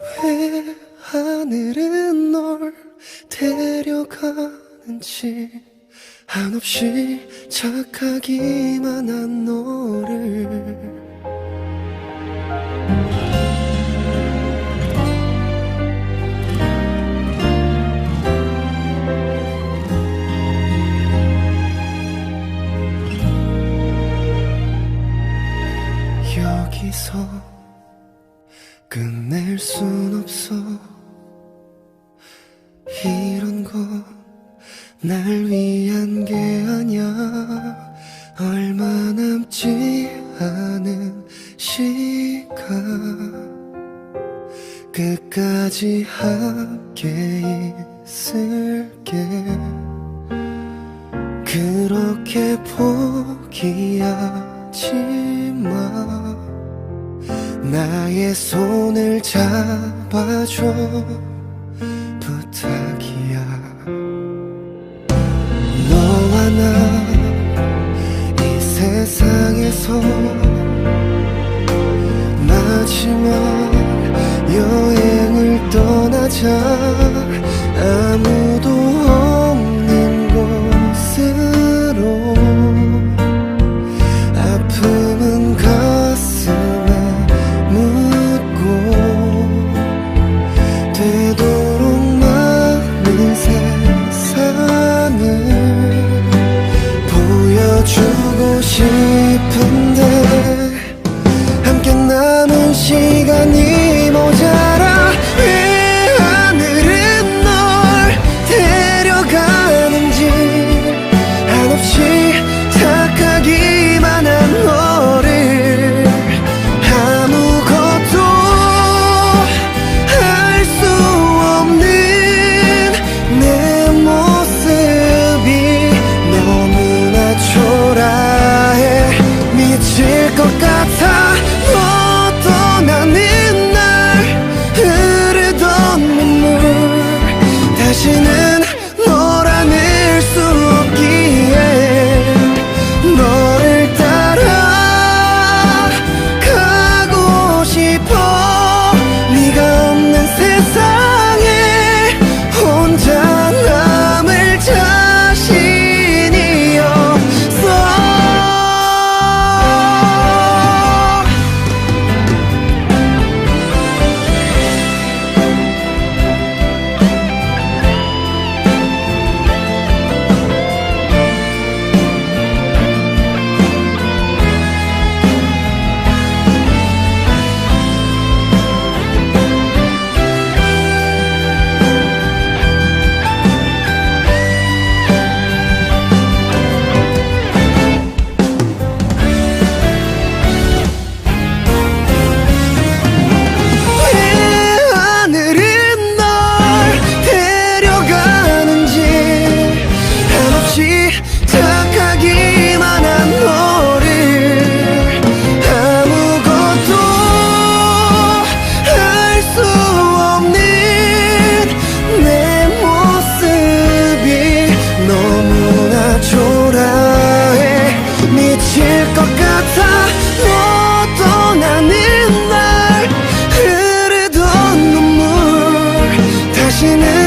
왜 하늘은 널 데려가는지 한없이 착하기만 한 너를. 여기서 끝낼 순 없어. 이런 건 날 위한 게 아냐 얼마 남지 않은 시간. 끝까지 함께 있을게. 그렇게 포기하지 마 나의 손을 잡아줘. 부탁이야. 너와 나 이 세상에서 마지막 여행을 떠나자 passionate